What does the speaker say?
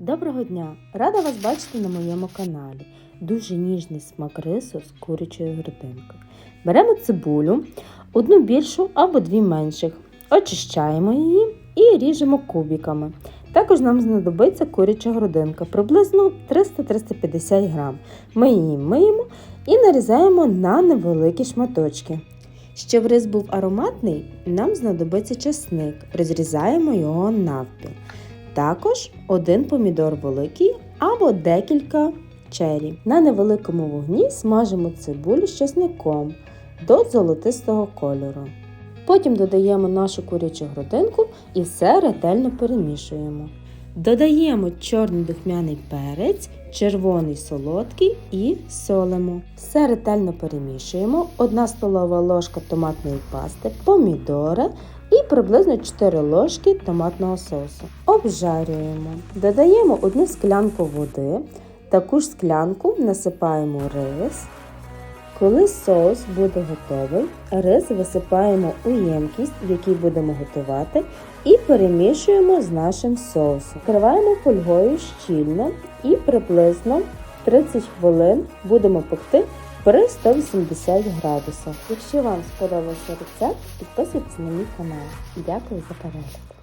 Доброго дня! Рада вас бачити на моєму каналі. Дуже ніжний смак рису з курячою грудинкою. Беремо цибулю, одну більшу або дві менших, очищаємо її і ріжемо кубиками. Також нам знадобиться куряча грудинка, приблизно 300-350 грам. Ми її миємо і нарізаємо на невеликі шматочки. Щоб рис був ароматний, нам знадобиться часник. Розрізаємо його навпіл. Також один помідор великий або декілька чері. На невеликому вогні смажимо цибулю з чесником до золотистого кольору. Потім додаємо нашу курячу грудинку і все ретельно перемішуємо. Додаємо чорний духмяний перець, червоний солодкий і солимо. Все ретельно перемішуємо. 1 столова ложка томатної пасти, помідори і приблизно 4 ложки томатного соусу. Обжарюємо. Додаємо одну склянку води, таку ж склянку насипаємо рис. Коли соус буде готовий, рис висипаємо у ємкість, в якій будемо готувати, і перемішуємо з нашим соусом. Криваємо фольгою щільно і приблизно 30 хвилин будемо пекти при 180 градусах. Якщо вам сподобався рецепт, підписуйтесь на мій канал. Дякую за перегляд.